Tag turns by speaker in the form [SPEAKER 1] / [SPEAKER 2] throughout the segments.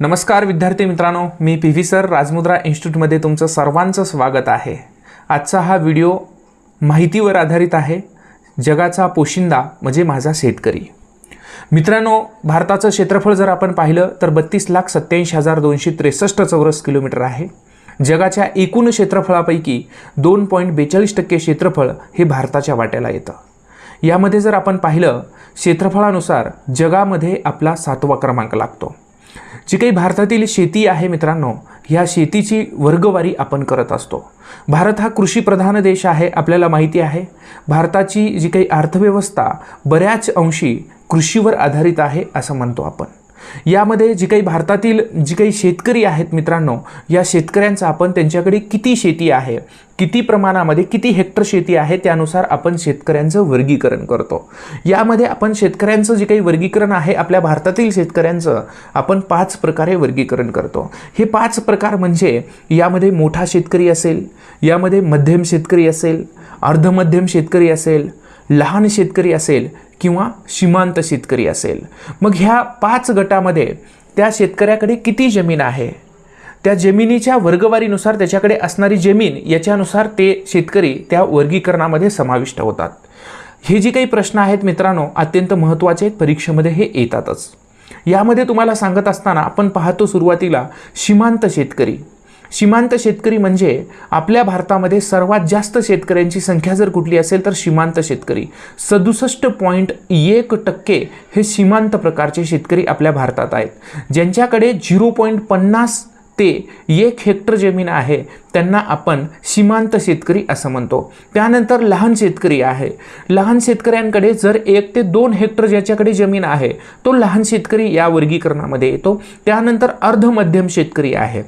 [SPEAKER 1] नमस्कार विद्यार्थी मित्रांनो मी पी व्ही सर राजमुद्रा इन्स्टिट्यूटमध्ये तुमचं सर्वांचं स्वागत आहे. आजचा हा व्हिडिओ माहितीवर आधारित आहे जगाचा पोशिंदा म्हणजे माझा शेतकरी. मित्रांनो भारताचं क्षेत्रफळ जर आपण पाहिलं तर बत्तीस लाख सत्याऐंशी हजार दोनशे त्रेसष्ट चौरस किलोमीटर आहे. जगाच्या एकूण क्षेत्रफळापैकी दोन पॉईंट बेचाळीस टक्के क्षेत्रफळ हे भारताच्या वाट्याला येतं. यामध्ये जर आपण पाहिलं क्षेत्रफळानुसार जगामध्ये आपला सातवा क्रमांक लागतो. जी काही भारतातील शेती आहे मित्रांनो ह्या शेतीची वर्गवारी आपण करत असतो. भारत हा कृषीप्रधान देश आहे आपल्याला माहिती आहे. भारताची जी काही अर्थव्यवस्था बऱ्याच अंशी कृषीवर आधारित आहे असं म्हणतो आपण. यामध्ये जी काही भारतातील जी काही शेतकरी आहेत मित्रांनो या शेतकऱ्यांचं आपण त्यांच्याकडे किती शेती आहे किती प्रमाणामध्ये किती हेक्टर शेती आहे त्यानुसार आपण शेतकऱ्यांचं वर्गीकरण करतो. यामध्ये आपण शेतकऱ्यांचं जे काही वर्गीकरण आहे आपल्या भारतातील शेतकऱ्यांचं आपण पाच प्रकारे वर्गीकरण करतो. हे पाच प्रकार म्हणजे यामध्ये मोठा शेतकरी असेल यामध्ये मध्यम शेतकरी असेल अर्धमध्यम शेतकरी असेल लहान शेतकरी असेल किंवा सीमांत शेतकरी असेल. मग ह्या पाच गटामध्ये त्या शेतकऱ्याकडे किती जमीन आहे? त्या जमिनीच्या वर्गवारीनुसार त्याच्याकडे असणारी जमीन याच्यानुसार ते शेतकरी त्या वर्गीकरणामध्ये समाविष्ट होतात. हे जे काही प्रश्न आहेत मित्रांनो अत्यंत महत्त्वाचे आहेत. परीक्षेमध्ये हे येतातच. यामध्ये तुम्हाला सांगत असताना आपण पाहतो सुरुवातीला सीमांत शेतकरी. सीमांत शेतकरी म्हणजे आपल्या भारतामध्ये सर्वात जास्त शेतकऱ्यांची संख्या जर कुठली असेल तर सीमांत शेतकरी. सदुसष्ट पॉईंट एक टक्के हे सीमांत प्रकारचे शेतकरी आपल्या भारतात आहेत. ज्यांच्याकडे झिरो पॉईंट पन्नास ते एक हेक्टर जमीन आहे त्यांना आपण सीमांत शेतकरी असं म्हणतो. त्यानंतर लहान शेतकरी आहे. लहान शेतकऱ्यांकडे जर एक ते दोन हेक्टर ज्याच्याकडे जमीन आहे तो लहान शेतकरी या वर्गीकरणामध्ये येतो. त्यानंतर अर्धमध्यम शेतकरी आहे.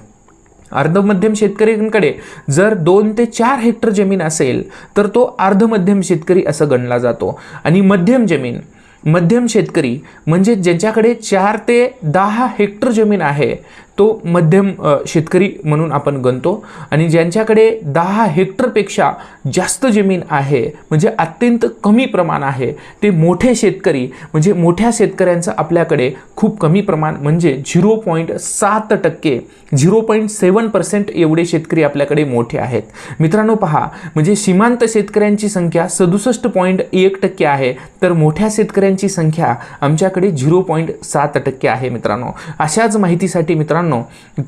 [SPEAKER 1] अर्धमध्यम शेतकऱ्यांकडे जर दोन ते चार हेक्टर जमीन असेल तर तो अर्धमध्यम शेतकरी असं गणला जातो. आणि मध्यम जमीन मध्यम शेतकरी म्हणजे ज्यांच्याकडे चार ते दहा हेक्टर जमीन आहे तो मध्यम शेतकरी म्हणून आपण गणतो. आणि ज्यांच्याकडे दहा हेक्टरपेक्षा जास्त जमीन आहे म्हणजे अत्यंत कमी प्रमाण आहे ते मोठे शेतकरी म्हणजे मोठ्या शेतकऱ्यांचं आपल्याकडे खूप कमी प्रमाण म्हणजे झिरो पॉईंट सात टक्के झिरो पॉईंट सेवन पर्सेंट एवढे शेतकरी आपल्याकडे मोठे आहेत. मित्रांनो पहा म्हणजे सीमांत शेतकऱ्यांची संख्या सदुसष्ट पॉईंट एक टक्के आहे तर मोठ्या शेतकऱ्यांची संख्या आमच्याकडे झिरो पॉईंट सात टक्के आहे मित्रांनो. अशाच माहितीसाठी मित्रांनो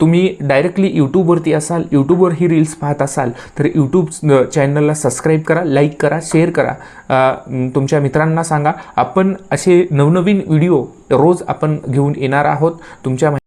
[SPEAKER 1] तुम्ही डायरेक्टली यूट्यूबवरती असाल यूट्यूबवर ही रील्स पाहत असाल तर यूट्यूब चॅनलला सबस्क्राईब करा लाईक करा शेअर करा. तुमच्या मित्रांना सांगा आपण असे नवनवीन व्हिडिओ रोज आपण घेऊन येणार आहोत. तुमच्या